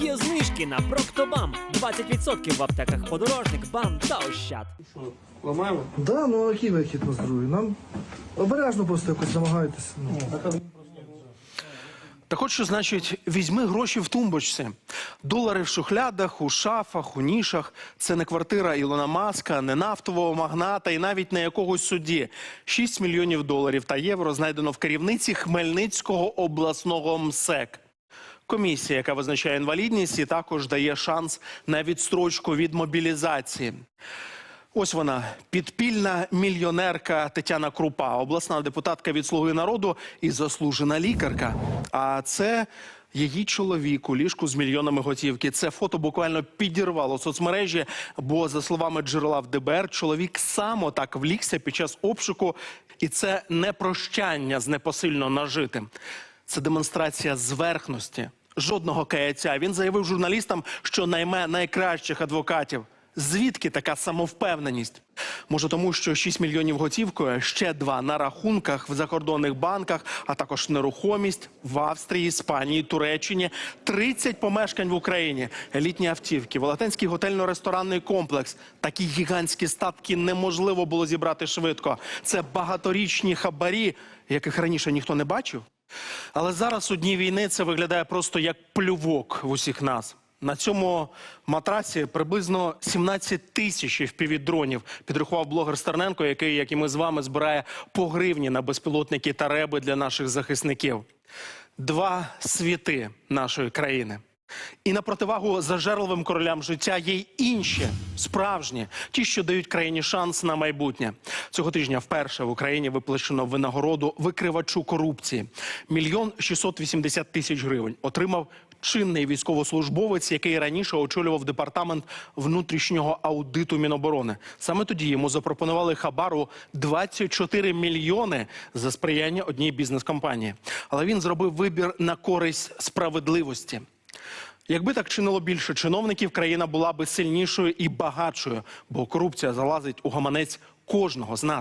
Є знижки на Проктобам 20% в аптеках подорожник, бам та ощад. Ламаємо? Да, ну а який вихід на здоров'я? Нам обережно просто якось намагайтеся. Ну. Так от що значить, візьми гроші в тумбочці. Долари в шухлядах, у шафах, у нішах. Це не квартира Ілона Маска, не нафтового магната і навіть не якогось судді. 6 мільйонів доларів та євро знайдено в керівниці Хмельницького обласного МСЕК. Комісія, яка визначає інвалідність, і також дає шанс на відстрочку від мобілізації. Ось вона підпільна мільйонерка Тетяна Крупа, обласна депутатка від Слуги народу і заслужена лікарка. А це її чоловік у ліжку з мільйонами готівки. Це фото буквально підірвало соцмережі. Бо, за словами джерела в ДБР, чоловік сам отак влігся під час обшуку, і це не прощання з непосильно нажитим. Це демонстрація зверхності. Жодного каяття. Він заявив журналістам, що найме найкращих адвокатів. Звідки така самовпевненість? Може, тому що 6 мільйонів готівкою, ще два на рахунках в закордонних банках, а також нерухомість в Австрії, Іспанії, Туреччині, 30 помешкань в Україні, елітні автівки, Волотенський готельно-ресторанний комплекс. Такі гігантські статки неможливо було зібрати швидко. Це багаторічні хабарі, яких раніше ніхто не бачив. Але зараз у дні війни це виглядає просто як плювок в усіх нас. На цьому матрасі приблизно 17 тисяч впівдронів підрахував блогер Стерненко, який, як і ми з вами, збирає по гривні на безпілотники та реби для наших захисників. Два світи нашої країни. І на противагу зажерливим королям життя є й інші справжні, ті, що дають країні шанс на майбутнє. Цього тижня вперше в Україні виплачено винагороду викривачу корупції. Мільйон 680 тисяч гривень отримав чинний військовослужбовець, який раніше очолював департамент внутрішнього аудиту Міноборони. Саме тоді йому запропонували хабару 24 мільйони за сприяння одній бізнес-компанії. Але він зробив вибір на користь справедливості. Якби так чинило більше чиновників, країна була би сильнішою і багатшою, бо корупція залазить у гаманець кожного з нас.